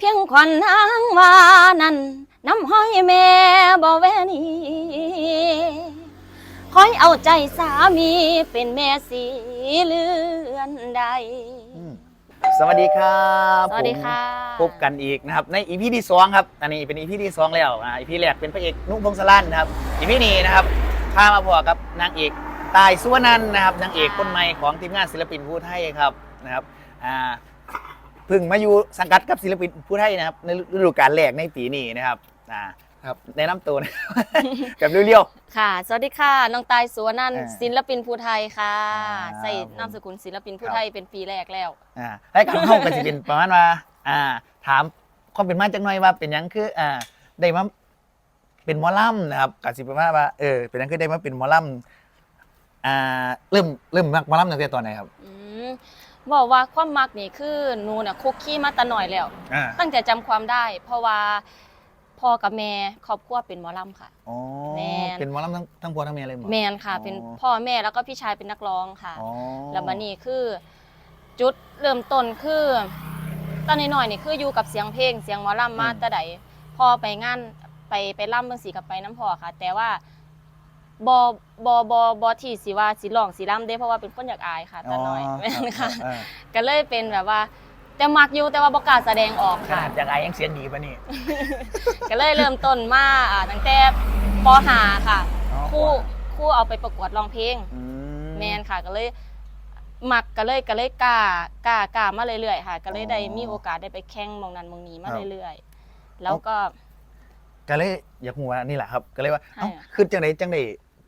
เพียงขวัญนางว่านั้นน้ำห้อยแม่บ่แวนีคอยเอาใจสามีเป็นแม่สีเลือนใดอืมสวัสดีครับสวัสดีค่ะ ผมพบกันอีกนะครับ ในอีพีที่สองครับ อันนี้เป็นอีพีที่สองแล้วอ่าอีพีแรกเป็นพระเอกนุ๊กพงศลันนะครับอีพีนี้นะครับพามาพอกับนางเอกตายสุวรรณันท์นะครับนางเอกคนใหม่ของทีมงานศิลปินผู้ไทยครับนะครับอ่า เพิ่งมาอยู่สังกัดกับศิลปินผู้ไทยนะครับในฤดูกาลแรกในปีนี้นะครับอ่าครับแนะนำตัวนะครับกับเรียว ค่ะ สวัสดีค่ะ น้องตายสุวรรณันท์อ่าศิลปินภูไทยค่ะ อ่าใส่นามสกุลศิลปินภูครับไทยเป็นปีแรกแล้ว ๆอ่าให้การเข้ากันจะเป็นประมาณว่าอ่า ถามความเป็นมาจักหน่อยว่าเป็นหยังคืออ่าได้มาเป็นหมอลำนะครับกสิบว่าว่าเออเป็นนั่นคือได้มาเป็นหมอลำอ่าเริ่มเริ่มมักหมอลำตั้งแต่ตอนไหนครับ อืม บอกว่าความมักนี่คือหนูน่ะคุกคีมาแตะหน่อยแล้ว อ่าตั้งแต่จำความได้ เพราะว่าพ่อกับแม่ครอบครัวเป็นหมอลำค่ะ อ๋อแม่นเป็นหมอลำทั้งทั้งพ่อทั้งแม่เลยหมอ แมนค่ะอ๋อเป็นพ่อแม่แล้วก็พี่ชายเป็นนักร้องค่ะ อ๋อแล้วบันนี้คือจุดเริ่มต้นคือตอนนี้หน่อยๆนี่คืออยู่กับเสียงเพลงเสียงหมอลำมาแต่ใดพ่อไปงานไปไปล่ำเมืองสีกับไปน้ำพ่อค่ะ แต่ว่า บอบอบอบอที่สิว่าสิร้องสิล่ำเด้เพราะว่าเป็นคนอยากอายค่ะตาน้อยแม่นค่ะเออก็เลยเป็นแบบว่า แต่มักอยู่แต่ว่าบ่กล้าแสดงออกขค่ะ นาดจากไอายยังเสียงดีปะนี่ ก็เลยเริ่มต้นมาอ่าตั้งแต่ปหาค่ะอ๋อครู่ครู่เอาไปประกวดร้องเพลง อืแมนค่ะก็เลยมักก็เลยก็เลยกล้ากล้ากล้ามาเรื่อยๆค่ะ ก็เลยได้มีโอกาสได้ไปแข่งหมองนั้นหมองนี้มาเรื่อยๆ แล้วก็ ก็เลยอยากหัวานี่แหละครับ ก็เลยว่าให้เอ้าอะ คือจังไดจังได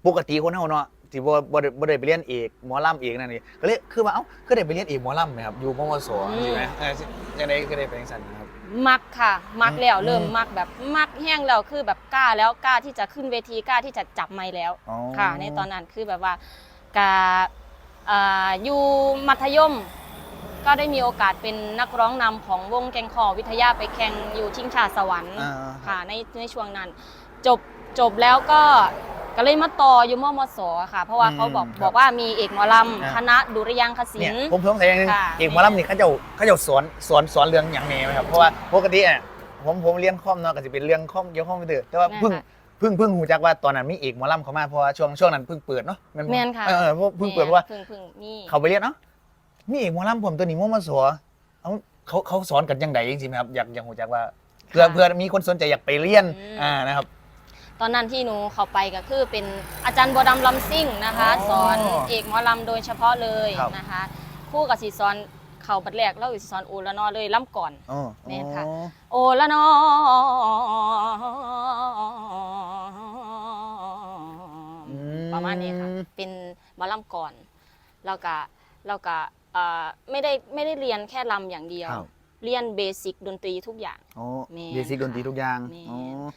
ปกติคนเฮาเนาะที่บ่บ่ได้บ่ได้ไปเรียนเอกหมอลำเอกนั่นนี่ก็เลยคือว่าเอ้าคือได้ไปเรียนเอกหมอลำไหมครับอยู่มวสใช่ไหมเออจังไดคือได้ไปจังซั่นนะครับ มักค่ะ มักแล้วอืม เริ่มมักแบบมักแห้งแล้วคือแบบกล้าแล้วกล้าที่จะขึ้นเวทีกล้าที่จะจับไมค์แล้ว อ๋อ ค่ะในตอนนั้นคือแบบว่ากาอ่าอยู่มัธยม ก็ได้มีโอกาสเป็นนักร้องนำของวงแกงคอวิทยาไปแข่งอยู่ชิงชาสวรรค์อ่า ค่ะในในช่วงนั้น จบจบแล้วก็ ก็เลยมาต่ออยู่มมสค่ะ เพราะว่าเขาบอกอืมครับบอกว่ามีเอกหมอลอ่าำคณะดุริยางคศิเนี่ยลป์ ผมเพิ่มใส่อย่างหนึงค่ะ เอกหมอลำนี่เขาเจะเขาเจะสอนสอนสอนเรื่องอย่างนี้ไหมครับเพราะว่าปกติอะผมผมเรียนคอมเนาะก็จะเป็นเรื่องคอมเกี่ยวกับคอมพิวเตอร์แต่ว่าเพิ่งนะคะเพิ่งเพิ่งหูจักว่าตอนนั้นมีเอกหมอลำเขามาเพราะว่าช่วงช่วงนั้นเพิ่งเปิดเนาะบ่แม่นค่ะ เออเออเพราะเพิ่งเปิดเพราะว่า เพิ่งเพิ่งนี่เขาไปเรียนเนาะมีเอกหมอลำผมตัวนี้มั่วมาสอเอาเขาเขาสอนกันยังไงจริงๆไหมครับ อยากอยากหูจักว่าเพื่อเพื่อมีคนสนใจอยากไปเรียนอ่า นะครับ ตอนนั้นที่หนูเข้าไปก็คือเป็นอาจารย์บัวดำลำซิ่งนะคะ อ๋อสอนเอกหมอลำโดยเฉพาะเลยครับ นะคะครู่กับสีสอนเข่าบัดแรกแล้วอีกสอนโอละนอเลยล่ำก่อน อ๋อแม่นค่ะ อ๋อ โอละนออืประมาณนี้ค่ะ เป็นหมอลำก่อน แล้วก็แล้วก็เอ่อไม่ได้ไม่ได้เรียนแค่ลำอย่างเดียว ครับ เรียนเบสิกดนตรีทุกอย่าง อ๋อแม่นเบสิกดนตรีทุกอย่างแม่น อ๋ออ๋อ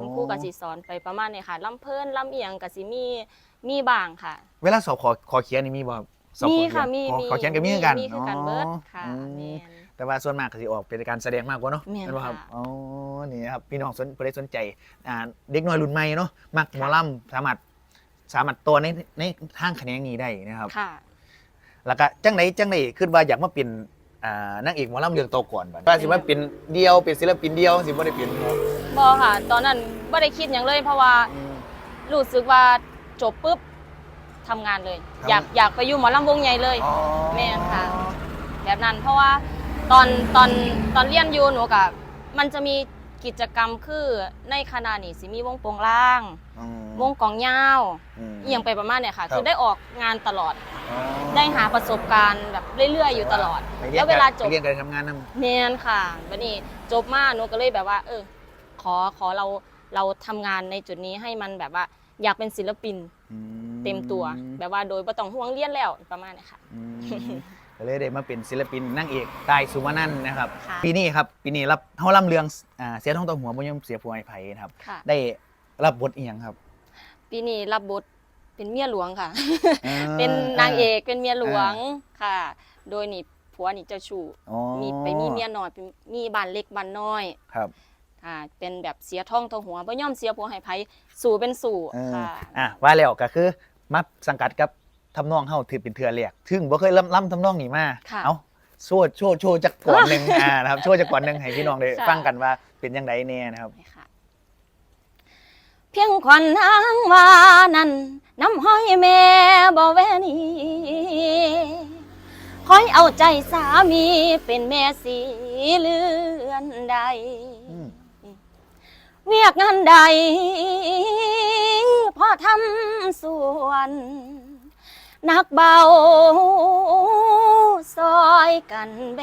คุณครูก็สิสอนไปประมาณนี้ค่ะลำเพิ่นลำเอียงก็สิมีมีบ้างค่ะ เวลาสอบขอขอเขียนนี่มีบ่ครับสอบมีขอเขียนค่ะมีขอมีขอเขียนก็มีเหมือนกันมีคือกันเบิร์ดค่ะอืมแม่น แต่ว่าส่วนมากก็สิออกเป็นการแสดงมากกว่าเนาะแม่นนบ่ครับค่ะ อ๋อนี่ครับพี่น้องสนผู้ใดสนใจอ่าเด็กน้อยรุ่นใหม่เนาะมักหมอลำสามารถสามารถตัวในในทางคะแนนนี้ได้นะครับ ค่ะ แล้วก็จังไดจังไดขึ้นว่าอยากมาเป็นอ่านางเอกหมอลำเรื่องโตก่อนบัดว่าสิมาเป็นเดียวเป็นศิลปินเดียวสิบ่ได้เป็นหมอ บอค่ะ ตอนนั้นไม่ได้คิดอย่างเลย เพราะว่าอืม รู้สึกว่าจบปุ๊บทำงานเลยครับอยากอยากไปอยู่หมอลำวงใหญ่เลย อ๋อแม่นค่ะ แบบนั้นเพราะว่าตอนตอนตอนเรียนอยู่หนูกับมันจะมีกิจกรรมคือในคณะนี่สิมีวงโปงล่าง อืมวงกองยาวมเอียงไปประมาณเนี่ยค่ะ ครับ คือได้ออกงานตลอด อ๋อได้หาประสบการณ์แบบเรื่อยๆอยู่ตลอด ไปรียนแล้วเวลาจบ ไปเรียนการทำงานนำเนียนค่ะบันนี้จบมาหนูก็เลยแบบว่า เออ ขอขอเราเราทำงานในจุดนี้ให้มันแบบว่าอยากเป็นศิลปินเต็มตัว แบบว่าโดยบ่ต้องห่วงเรียนแล้วประมาณนี้ค่ะ อืมก็เลยได้มาเป็นศิลปินนางเอกตายสุวรรณันท์นะครับ ค่ะ ปีนี้ครับปีนี้รับเฮาล่ำเรืองอ่าเสียท้องตัวหัวบ่ยอมเสียผัวไอ้ไผนะครับ ค่ะ ได้รับบทอีหยังครับปีนี้รับบทเป็นเมียหลวงค่ะ อ่าเป็นนางเอกเป็นเมียหลวงค่ะ โดยนี่ผัวนี่เจ้าชู้อ๋อมีไปมีเมียน้อยเป็นมีบ้านเล็กบ้านน้อย ครับ ค่ะ เป็นแบบเสียท้องตัวหัวบ่ยอมเสียผัวให้ไผสู่เป็นสู่เออค่ะ อะว่าแล้วก็คือมาสังกัดกับทำนองเฮาถือเป็นเทือแรกถึงบ่เคยล่ำล่ำทำนองนี้มาค่ะเอ้าโชว์โชว์โชว์จากก่อนหนึ่งอ่านะครับโชว์จากก่อนหนึ่งให้พี่น้องได้ค่ะ ฟังกันว่าเป็นยังไงเนี่ยนะครับ ไปค่ะ เพียงขวัญนางวานั้นน้ำห้อยแม่บ่แวนีคอยเอาใจสามีเป็นแม่สีเลือนใดอืมเวี ยกงานใดพอทำส่วนนักเบาซอยกันแบ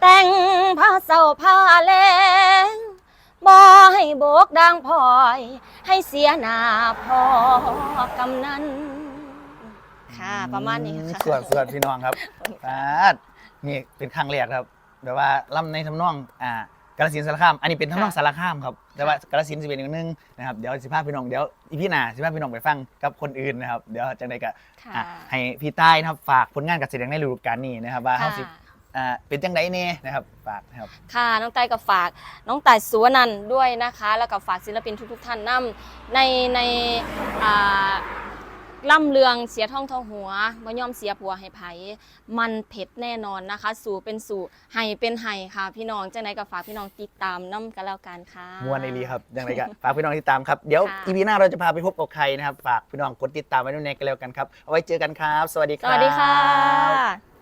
แต่งผ้าเศร้าผ้าแรงบ่ให้โบกดังพลอย ให้เสียหน้าพ่อกำนันค่ะ ประมาณนี้ค่ะส่วนส่วนพี่น้องครับอ่านี่เป็นครั้งแรกครับ แบบว่าล่ำในทำนองอ่ากาลสินธุ์สารคาม อันนี้เป็นทำนองค่ะสารคามครับ แต่ว่ากาลสินธุ์จะเป็นอีกนึงนะครับ เดี๋ยวสิพาพี่น้อง เดี๋ยวอีพี่หนาสิพาพี่น้องไปฟังกับคนอื่นนะครับ เดี๋ยวจังใดก็ค่ะอะให้พี่ใต้นะครับฝากผลงานการแสดงในฤดูกาลนี้นะครับว่าเฮาสิค่ะ อ่าเป็นจังไดเน่นะครับฝากนะครับ ค่ะน้องตายกับฝากน้องตายสุวนันท์ด้วยนะคะ แล้วก็ฝากศิลปินทุกๆท่านนํในในอ่า ล่ำเลืองเสียท่องทองหัวบ่ยอมเสียผัวให้ไผมันเผ็ดแน่นอนนะคะ สู่เป็นสู่ไห้เป็นไห้ค่ะ พี่น้องจังไดก็ฝากพี่น้องติดตามนํกันแล้วกันค่ะ มวนในรีครับยังไงก็ฝากพี่น้องติดตามครับ เดี๋ยวค่ะอีพีหน้าเราจะพาไปพบกับใครนะครับ ฝากพี่น้องกดติดตามไว้ด้วยในกันแล้วกันครับ เอาไว้เจอกันครับ สวัสดีคสรับ วัสดีค่ะ